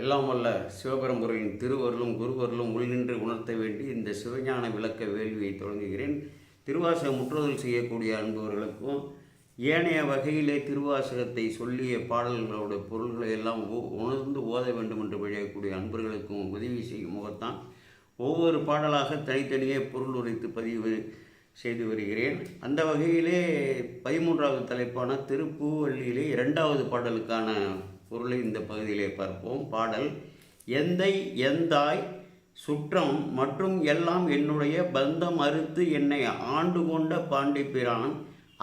எல்லாம் வல்ல சிவபெரும்பொருளின் திருவருளும் குருவருளும் உள்நின்று உணர்த்த வேண்டி இந்த சிவஞான விளக்க வேள்வியை தொடங்குகிறேன். திருவாசக முற்றுதல் செய்யக்கூடிய அன்பவர்களுக்கும் ஏனைய வகையிலே திருவாசகத்தை சொல்லிய பாடல்களோட பொருள்களை எல்லாம் உணர்ந்து ஓத வேண்டும் என்று விழையக்கூடிய அன்பர்களுக்கும் உதவி செய்யும் முகத்தான் ஒவ்வொரு பாடலாக தனித்தனியே பொருள் உரைத்து பதிவு செய்து வருகிறேன். அந்த வகையிலே பதிமூன்றாவது தலைப்பான திருப்பூவள்ளியிலே இரண்டாவது பாடலுக்கான பொருளை இந்த பகுதியிலே பார்ப்போம். பாடல் எந்தை எந்தாய் சுற்றம் மற்றும் எல்லாம் என்னுடைய பந்தம் அறுத்து என்னை ஆண்டு கொண்ட பாண்டிப்பிரான்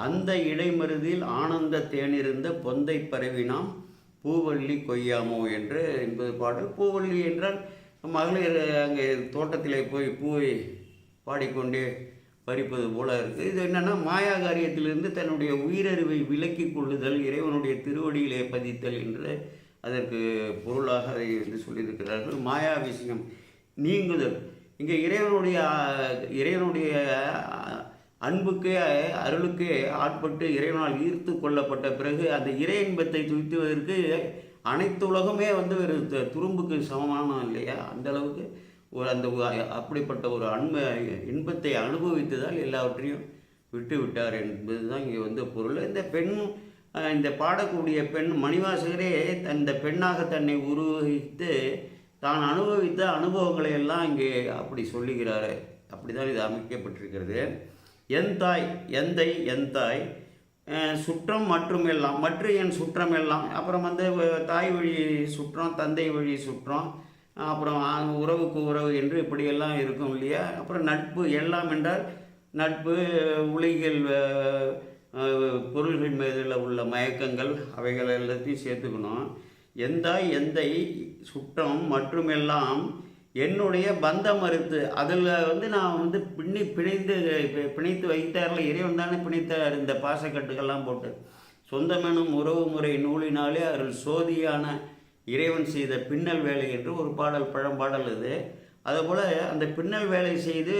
அந்த இடைமருதில் ஆனந்த தேனிருந்த பொந்தை பரவினாம் பூவள்ளி கொய்யாமோ என்று என்பது பாடல். பூவள்ளி என்றால் மகளிர் அங்கே தோட்டத்திலே போய் பூவை பாடிக்கொண்டே பறிப்பது போல இருக்குது. இது என்னென்னா மாயா காரியத்திலிருந்து தன்னுடைய உயிரறிவை விலக்கி கொள்ளுதல் இறைவனுடைய திருவடியிலே பதித்தல் என்று அதற்கு பொருளாக அதை வந்து சொல்லியிருக்கிறார்கள். மாயா விஷயம் நீங்குதல். இங்கே இறைவனுடைய இறைவனுடைய அன்புக்கே அருளுக்கே ஆட்பட்டு இறைவனால் ஈர்த்து கொள்ளப்பட்ட பிறகு அந்த இறை இன்பத்தை துய்த்துவதற்கு அனைத்து உலகமே வந்து ஒரு துரும்புக்கு சமமான இல்லையா? அந்த அளவுக்கு ஒரு அந்த அப்படிப்பட்ட ஒரு அன்பை இன்பத்தை அனுபவித்ததால் எல்லாவற்றையும் விட்டு விட்டார் என்பது தான் இங்கே வந்து பொருள். இந்த பெண் இந்த பாடக்கூடிய பெண் மணிவாசகரே இந்த பெண்ணாக தன்னை உருவகித்து தான் அனுபவித்த அனுபவங்களை எல்லாம் இங்கே அப்படி சொல்லுகிறாரு. அப்படிதான் இது அமைக்கப்பட்டிருக்கிறது. என் தாய் எந்தை என் தாய் சுற்றம் மற்றும் எல்லாம் மற்ற என் சுற்றம் எல்லாம் அப்புறம் வந்து தாய் வழி சுற்றம் தந்தை வழி சுற்றம் அப்புறம் உறவுக்கு உறவு என்று இப்படியெல்லாம் இருக்கும் இல்லையா? அப்புறம் நட்பு எல்லாம் என்றால் நட்பு உலகில் பொருள்கள் மீதில் உள்ள மயக்கங்கள் அவைகள் எல்லாத்தையும் சேர்த்துக்கணும். எந்த எந்தை சுற்றம் மற்றும் எல்லாம் என்னுடைய பந்த மறுத்து அதில் வந்து நான் வந்து பின்னி பிணைந்து பிணைத்து வைத்தார்ல இறைவன் தானே பிணைத்தார் இந்த பாசக்கட்டுகள்லாம் போட்டு. சொந்தமெனும் உறவு முறை நூலினாலே அருள் சோதியான இறைவன் செய்த பின்னல் வேலை என்று ஒரு பாடல் பழம்பாடல் இது. அதுபோல் அந்த பின்னல் வேலை செய்து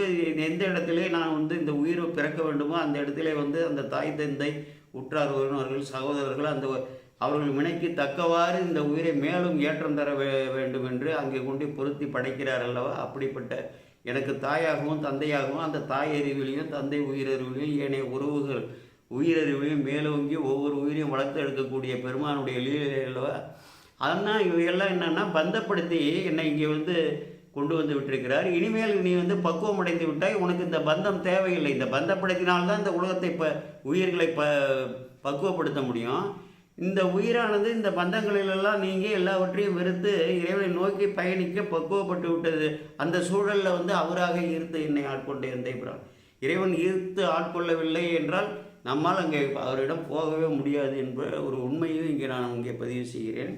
எந்த இடத்திலே நான் வந்து இந்த உயிரை பிறக்க வேண்டுமோ அந்த இடத்திலே வந்து அந்த தாய் தந்தை உற்றார் உறவினர்கள் சகோதரர்கள் அந்த அவர்கள் வினைக்கு தக்கவாறு இந்த உயிரை மேலும் ஏற்றம் தர வேண்டும் என்று அங்கே கொண்டு பொருத்தி படைக்கிறார் அல்லவா? அப்படிப்பட்ட எனக்கு தாயாகவும் தந்தையாகவும் அந்த தாய் அறிவிலையும் தந்தை உயிரறிவிலையும் ஏனைய உறவுகள் உயிரறிவிலையும் மேலோங்கி ஒவ்வொரு உயிரையும் வளர்த்து எடுக்கக்கூடிய பெருமானுடைய லீலை அல்லவா? அதனால் இவையெல்லாம் என்னென்னா பந்தப்படுத்தி என்னை இங்கே வந்து கொண்டு வந்து விட்டிருக்கிறார். இனிமேல் நீ வந்து பக்குவம் அடைந்து விட்டாய் உனக்கு இந்த பந்தம் தேவையில்லை. இந்த பந்தப்படுத்தினால்தான் இந்த உலகத்தை ப உயிர்களை ப பக்குவப்படுத்த முடியும். இந்த உயிரானது இந்த பந்தங்களிலெல்லாம் நீங்கள் எல்லாவற்றையும் வெறுத்து இறைவனை நோக்கி பயணிக்க பக்குவப்பட்டு விட்டது. அந்த சூழலில் வந்து அவராக ஈர்த்து என்னை ஆட்கொண்டு இருந்தேன் இறைவன் ஈர்த்து ஆட்கொள்ளவில்லை என்றால் நம்மால் அங்கே அவரிடம் போகவே முடியாது என்ற ஒரு உண்மையும் இங்கே நான் இங்கே பதிவு செய்கிறேன்.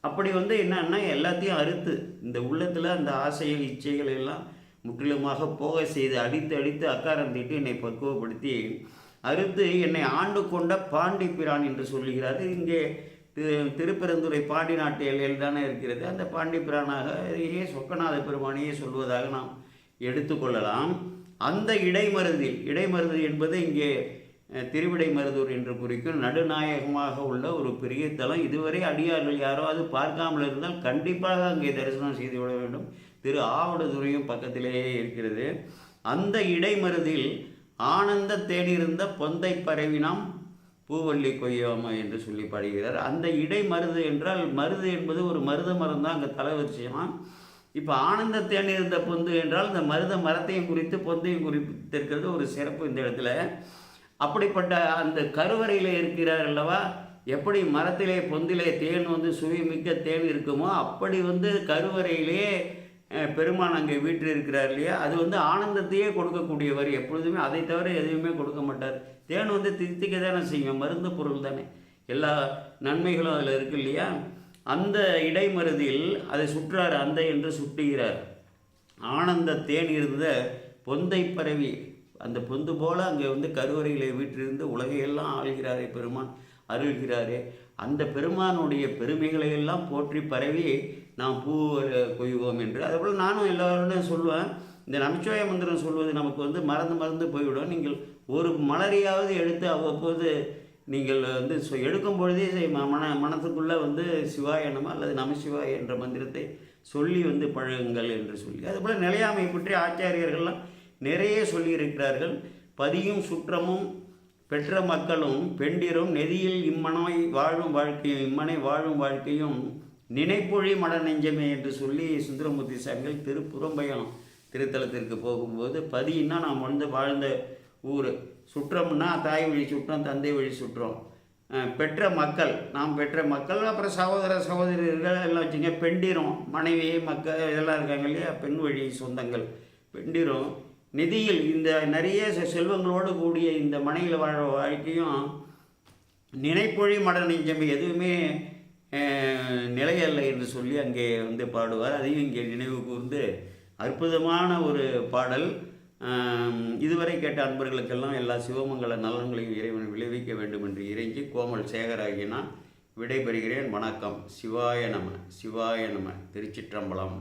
அப்படி வந்து என்னன்னா எல்லாத்தையும் அறுத்து இந்த உள்ளத்தில் அந்த ஆசைகள் இச்சைகள் எல்லாம் முற்றிலுமாக போக செய்து அடித்து அடித்து அக்காரம் தீட்டு என்னை பக்குவப்படுத்தி அறுத்து என்னை ஆண்டு கொண்ட பாண்டி பிரான் என்று சொல்லுகிறார். இங்கே திரு- திருப்பெருந்துறை பாண்டி நாட்டு எல்லையில் தானே இருக்கிறது. அந்த பாண்டி பிரானாக ஏ சொக்கநாத பெருமானையே சொல்வதாக நாம் எடுத்துக்கொள்ளலாம் அந்த இடைமருதில் இடைமருது என்பது இங்கே திருவிடை மருதூர் என்று குறிக்கும் நடுநாயகமாக உள்ள ஒரு பெரிய தலம். இதுவரை அடியார்கள் யாராவது பார்க்காமல் இருந்தால் கண்டிப்பாக அங்கே தரிசனம் செய்து விட வேண்டும். திரு ஆவடுதுறையும் பக்கத்திலேயே இருக்கிறது. அந்த இடைமருதில் ஆனந்த தேடியிருந்த பொந்தை பரவினாம் பூவல்லி கொய்யாமா என்று சொல்லி பாடுகிறார். அந்த இடை மருது என்றால் மருது என்பது ஒரு மருத மரம் தான். அங்கே தலைவரிசையமா இப்போ ஆனந்த தேனிருந்த பொந்து என்றால் இந்த மருத மரத்தையும் குறித்து பொந்தையும் குறித்திருக்கிறது ஒரு சிறப்பு இந்த இடத்துல. அப்படிப்பட்ட அந்த கருவறையில் இருக்கிறார் அல்லவா? எப்படி மரத்திலே பொந்திலே தேன் வந்து சுவைமிக்க தேன் இருக்குமோ அப்படி வந்து கருவறையிலே பெருமான் அங்கே வீட்டில் இருக்கிறார் இல்லையா? அது வந்து ஆனந்தத்தையே கொடுக்கக்கூடியவர். எப்பொழுதுமே அதை தவிர எதுவுமே கொடுக்க மாட்டார். தேன் வந்து தித்திக்க தானே செய்யும். மருந்து பொருள் தானே. எல்லா நன்மைகளும் அதில் இருக்கு இல்லையா? அந்த இடைமருதில் அதை சுற்றார் அந்த என்று சுட்டுகிறார். ஆனந்த தேன் இருந்த பொந்தை பரவி அந்த பொந்து போல் அங்கே வந்து கருவறையிலே வீற்றிருந்து உலகையெல்லாம் ஆள்கிறாரே பெருமான் அருள்கிறாரே. அந்த பெருமானுடைய பெருமைகளை எல்லாம் போற்றி பரவி நாம் பூ கொய்வோம் என்று. அதேபோல் நானும் எல்லாரோடையும் சொல்லுவேன் இந்த நமச்சிவாய மந்திரம் சொல்வது நமக்கு வந்து மறந்து மறந்து போய்விடும். நீங்கள் ஒரு மலரையாவது எடுத்து அவ்வப்போது நீங்கள் வந்து சொ- எடுக்கும் பொழுதே ம- மன மனத்துக்குள்ளே வந்து சிவாய நம அல்லது நமசிவாய என்ற மந்திரத்தை சொல்லி வந்து பழகுங்கள் என்று சொல்லி. அதுபோல் நிலையாமை பற்றி ஆச்சாரியர்கள்லாம் நிறைய சொல்லியிருக்கிறார்கள். பதியும் சுற்றமும் பெற்ற மக்களும் பெண்டிரும் நெறியில் இம்மனை வாழும் வாழ்க்கையும் இம்மனை வாழும் வாழ்க்கையும் நினைப்பொழி மட நெஞ்சமே என்று சொல்லி சுந்தரமூர்த்தி சாமிகள் திருப்புறம்பயம் திருத்தலத்திற்கு போகும்போது பதினா நாம் வந்து வாழ்ந்த ஊர். சுற்றம்னா தாய் வழி சுற்றம் தந்தை வழி சுற்றம். பெற்ற மக்கள் நாம் பெற்ற மக்கள் அப்புறம் சகோதர சகோதரர்கள் எல்லாம் வச்சுங்க பெண்டிரும். மனைவி மக்கள் இதெல்லாம் இருக்காங்க இல்லையா? பெண் வழி சொந்தங்கள். பெண்டிரும். நிதியில் இந்த நிறைய செ- செல்வங்களோடு கூடிய இந்த மனையில் வாழ வாழ்க்கையும் நினைப்பொழி மட நெஞ்சம் எதுவுமே நிலையல்ல என்று சொல்லி அங்கே வந்து பாடுவார். அதையும் இங்கே நினைவு கூர்ந்து அற்புதமான ஒரு பாடல். இதுவரை கேட்ட அன்பர்களுக்கெல்லாம் எல்லா சிவமங்கல நலன்களையும் இறைவன் விளைவிக்க வேண்டும் என்று இறைஞ்சி கோமல் சேகராகினா விடைபெறுகிறேன். வணக்கம். சிவாய நம சிவாய நம. திருச்சிற்றம்பலம்.